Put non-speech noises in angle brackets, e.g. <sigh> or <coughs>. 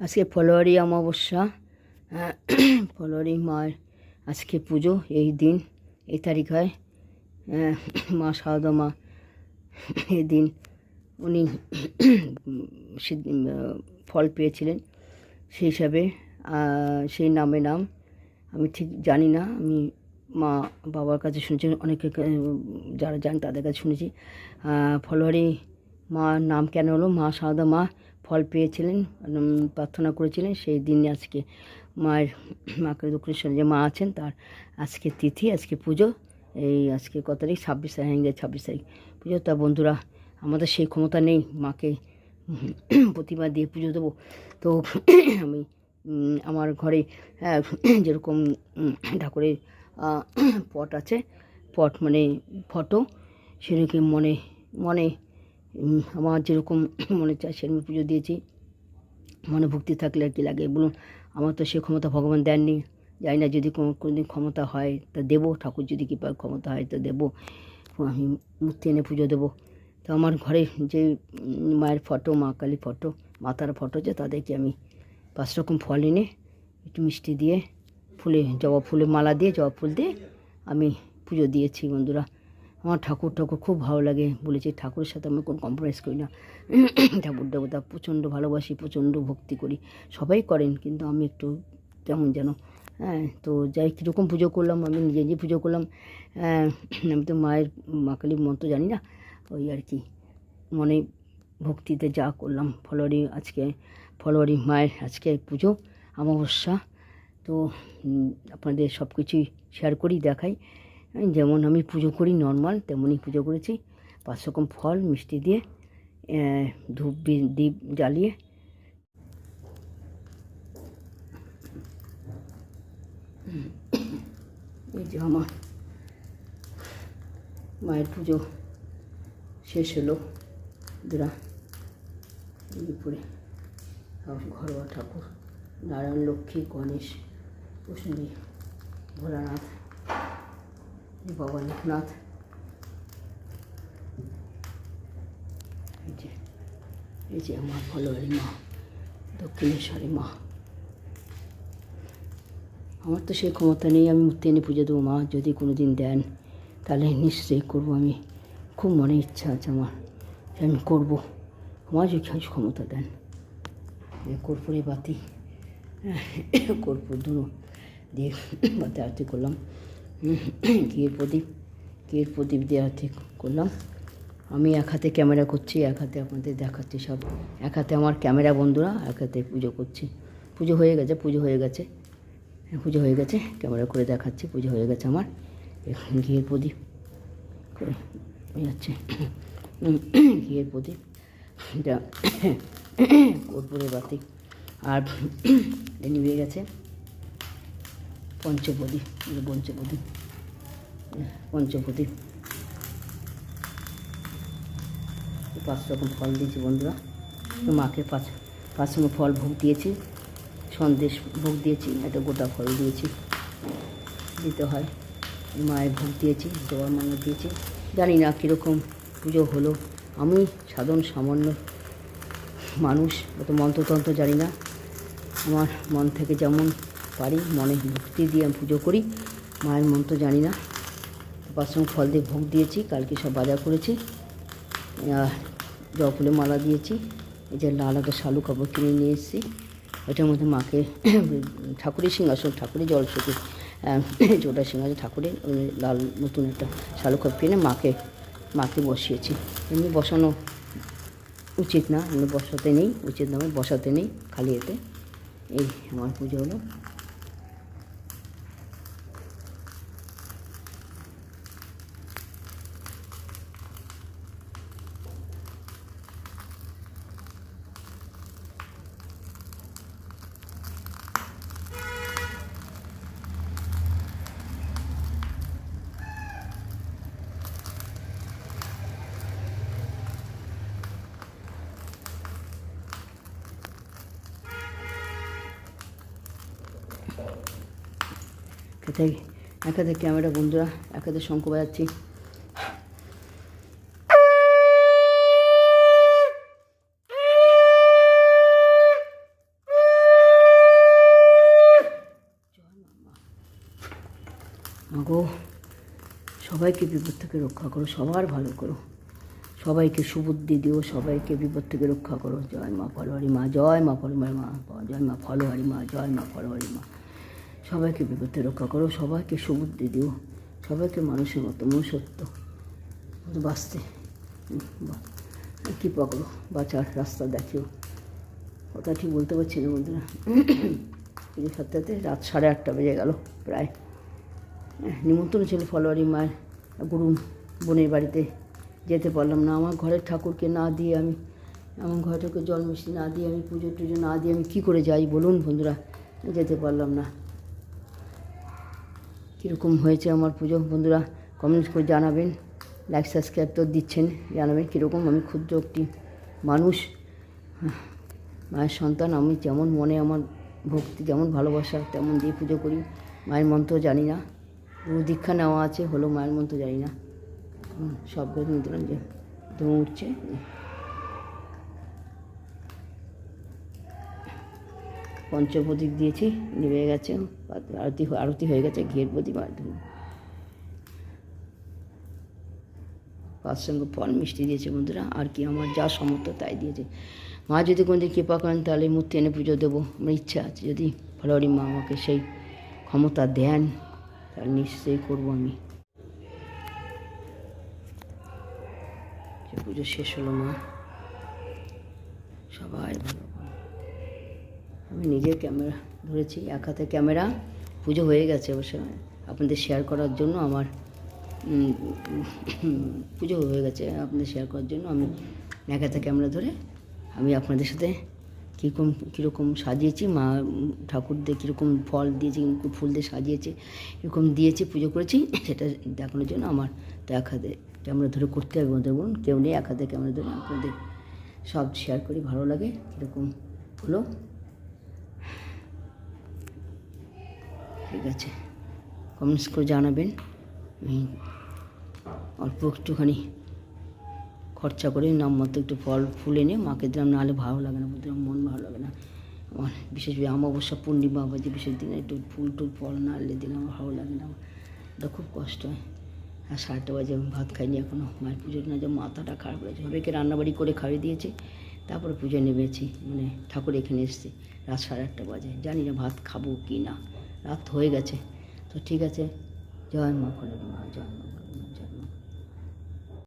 আজকে ফলোয়ারি অমাবস্যা <clears throat> ফলোয়ারি মায়ের আজকে পুজো, এই দিন, এই তারিখ হয় <clears throat> মা সারদা মা, <clears throat> এই দিন উনি ফল পেয়েছিলেন। সেই হিসাবে সেই নামে নাম, আমি ঠিক জানি না, আমি মা বাবার কাছে শুনেছি, অনেকে যারা জান তাদের কাছে শুনেছি। ফলোয়ারি মার নাম কেন হলো? মা সারদা মা ফল পেয়েছিলেন প্রার্থনা করেছিলেন। সেই দিন আজকে মায়ের মাকে দক্ষিণেশ্বরে যে মা আছেন তার আজকে তিথি আজকে পুজো। এই আজকে কত তারিখ? ছাব্বিশ তারিখ ইংরেজি ছাব্বিশ তারিখ। পুজো। তা বন্ধুরা আমাদের সেই ক্ষমতা নেই মাকে প্রতিমা দিয়ে পুজো দেবো। তো আমি আমার ঘরে আহ, যেরকম ঠাকুরের পট আছে পট মানে ফটো সেরকম মনে মনে আমার যেরকম <coughs> মনে চায় সেরকম পুজো দিয়েছি। মনে ভক্তি থাকলে আর কি লাগে। বলুন, আমার তো সে ক্ষমতা ভগবান দেননি। জানি না যদি কোনো কোনোদিন ক্ষমতা হয় তা দেবো। ঠাকুর যদি কৃপা ক্ষমতা হয় তো দেবো। আমি মূর্তি এনে পুজো দেবো। তো আমার ঘরে যে মায়ের ফটো, মা কালী ফটো, মাতার ফটো আছে তাদেরকে আমি পাঁচ রকম ফল এনে একটু মিষ্টি দিয়ে, ফুলে জবা ফুলে মালা দিয়ে, জবা ফুল দিয়ে আমি পুজো দিয়েছি বন্ধুরা। আমার ঠাকুর ঠাকুর খুব ভালো লাগে। বলেছি ঠাকুরের সাথে আমি কোনো কম্প্রোমাইজ করি না। <coughs> ঠাকুর দেবতা প্রচণ্ড ভালোবাসি প্রচণ্ড ভক্তি করি। সবাই করেন কিন্তু আমি একটু তেমন যেন। হ্যাঁ তো যাই কীরকম পুজো করলাম আমি নিজে নিজে পুজো করলাম। হ্যাঁ, <clears throat> আমি তো মায়ের মা কালীর মন্ত্র জানি না ওই আর কি। মনে ভক্তিতে যা করলাম ফলোয়ারি আজকে ফলোয়ারি মায়ের আজকে পুজো অমাবস্যা। তো আপনাদের সব কিছুই শেয়ার করি দেখাই। যেমন আমি পুজো করি নর্মাল তেমনই পুজো করেছি। পাঁচ রকম ফল, মিষ্টি দিয়ে ধূপ দ্বীপ জ্বালিয়ে। এই যে আমার মায়ের পুজো শেষ হলো। দুরা দুপুরে ঘরোয়া ঠাকুর, নারায়ণ, লক্ষ্মী, গণেশ কুসুমী ভোলানাথ। বাবা লোকনাথ এই যে এই যে আমার ফলোয়ারি মা দক্ষিণেশ্বরী মা আমার তো সেই ক্ষমতা নেই আমি মূর্তি এনে পুজো দেবো মা যদি কোনো দিন দেন তাহলে নিশ্চয়ই করব আমি খুব মনে ইচ্ছা আছে আমার যে আমি করব আমার যদি ক্ষমতা দেন কর্পূরে বাতি কর্পূর ধুনো দিয়ে বাতি আরতি করলাম ঘিয়ের প্রদীপ ঘিয়ের প্রদীপ দিয়ে আরতি করলাম। আমি এক হাতে ক্যামেরা করছি এক হাতে আপনাদের দেখাচ্ছি সব। এক হাতে আমার ক্যামেরা বন্ধুরা এক হাতে পুজো করছি। পুজো হয়ে গেছে পুজো হয়ে গেছে। হ্যাঁ, পুজো হয়ে গেছে ক্যামেরা করে দেখাচ্ছি পুজো হয়ে গেছে আমার। এখন ঘিয়ের প্রদীপ করে যাচ্ছে। ঘিয়ের প্রদীপ এটা কর্পূরের বাতি। আর নিভে গেছে। যে পঞ্চপ্রদীপ পঞ্চপ্রদীপ পাঁচ রকম ফল দিয়েছি বন্ধুরা। মাকে পাঁচ পাঁচ রকম ফল ভোগ দিয়েছি, সন্দেশ ভোগ দিয়েছি একটা গোটা ফল দিয়েছি। দিতে হয়। মায়ের ভোগ দিয়েছি জবার মালা দিয়েছি। জানি না কীরকম পুজো হলো। আমি সাধারণ সামান্য মানুষ, অত মন্ত্রতন্ত্র জানি না। আমার মন থেকে যেমন পারি, মনে ভক্তি দিয়ে আমি পুজো করি। মায়ের মন তো জানি না। পাঁচরকম ফল দিয়ে ভোগ দিয়েছি, কালকে সব বাজার করেছি। আর জবা ফুলের মালা দিয়েছি। এই যে লাল একটা শালু কাপড় কিনে নিয়ে এসেছি। ওটার মধ্যে মাকে <coughs> ঠাকুরের সিংহাসন, ঠাকুরের জল সেতু যেটা <coughs> সিংহাসন, ঠাকুরের লাল নতুন একটা শালু কাপড় কিনে মাকে মাকে বসিয়েছি। এমনি বসানো উচিত না আমি বসাতে নেই, উচিত নয় বসাতে নেই, খালি এতে। এই আমার পুজো হলো। থাকি, এক ক্যামেরা বন্ধুরা একাতে শঙ্কু বাজাচ্ছি। মাগো সবাইকে বিপদ থেকে রক্ষা করো, সবার ভালো করো। সবাইকে সুবুদ্ধি দিও, সবাইকে বিপদ থেকে রক্ষা করো। জয় মা ফলোহারি মা, জয় মা ফলোহারি মা, জয় মা ফলোহারি মা, জয় মা ফলোহারি মা। সবাইকে বিপদে রক্ষা করো সবাইকে সুবুদ্ধি দিও সবাইকে মানুষের মতো মনুষ্যত্ব। বাঁচতে। কৃপা করো বাঁচার রাস্তা দেখিও। ঠিক বলতে পারছি না বন্ধুরা। পুজো সাতটাতে রাত সাড়ে আটটা বেজে গেল প্রায়। হ্যাঁ, নিমন্ত্রণ ছিল ফলোয়ারি মায়ের গুরু বোনের বাড়িতে। যেতে পারলাম না। আমার ঘরের ঠাকুরকে না দিয়ে আমি আমার ঘরে ঠাকুর না দিয়ে আমি পুজো টুজো না দিয়ে আমি কী করে যাই বলুন বন্ধুরা? যেতে পারলাম না। কীরকম হয়েছে আমার পুজো? বন্ধুরা কমেন্ট করে জানাবেন। লাইক সাবস্ক্রাইব তো দিচ্ছেন, জানাবেন কীরকম? আমি ক্ষুদ্র একটি মানুষ। মায়ের সন্তান, আমি যেমন মনে, আমার ভক্তি, যেমন ভালোবাসা, তেমন দিয়ে পুজো করি। মায়ের মন্ত্র জানি না। গুরু দীক্ষা নেওয়া আছে হলো মায়ের মন্ত্র জানি না। সব করে নিতলাম যে উঠছে। পঞ্চপ্রদীপ দিয়েছি, নেমে গেছে, আরতি আরতি হয়ে গেছে ঘিয়ের প্রদীপ আর ধুম পাঁচ সঙ্গে ফল, মিষ্টি দিয়েছে বন্ধুরা, আর কি আমার যা সমর্থ তাই দিয়েছে মা যদি কোনোদিন কৃপা করেন, তাহলে মূর্তি এনে পুজো দেবো, আমার ইচ্ছা আছে, যদি ফলোয়ারি মা আমাকে সেই ক্ষমতা দেন, তাহলে নিশ্চয়ই করব আমি পুজো শেষ হলো মা, সবাই ভালো। আমি নিজে ক্যামেরা ধরেছি, এক হাতে ক্যামেরা, পুজো হয়ে গেছে অবশ্য। আপনাদের শেয়ার করার জন্য আমার পুজো হয়ে গেছে, আপনাদের শেয়ার করার জন্য আমি এক হাতে ক্যামেরা ধরে আমি আপনাদের সাথে কীরকম কীরকম সাজিয়েছি, মা ঠাকুরদের কীরকম ফল দিয়েছি ফুল দিয়ে সাজিয়েছে এরকম দিয়েছি, পুজো করেছি, সেটা দেখানোর জন্য আমার তো এক হাতে ক্যামেরা ধরে করতে হবে বন্ধু বোন। কেউ নেই, এক হাতে ক্যামেরা ধরে আপনাদের সব শেয়ার করি, ভালো লাগে, কীরকম হলো। ঠিক আছে? কমেন্টস করে জানাবেন। আমি অল্প একটুখানি খরচা করে নামমাত্র একটু ফল, ফুল এনে মাকে দিলাম, নাহলে ভালো লাগে না, বলতে মন ভালো লাগে না। আমার বিশেষ করে অমাবস্যা, পূর্ণিমা বা যে বিশেষ দিনে একটু ফুল টুল ফল না আনলে দিলে আমার ভালো লাগে না। ওটা খুব কষ্ট হয়। আর সাতটা বাজে আমি ভাত খাইনি এখনও মায়ের পুজোর না যে মাথাটা খারাপ হয়েছে সবাইকে রান্নাবাড়ি করে খাইয়ে দিয়েছি। তারপরে পুজো নেমেছি। মানে ঠাকুর এখানে এসেছে। রাত সাড়ে আটটা বাজে। জানি না ভাত খাব কি না। রাত হয়ে গেছে। তো ঠিক আছে জয় মা ফলের মা জয় মা।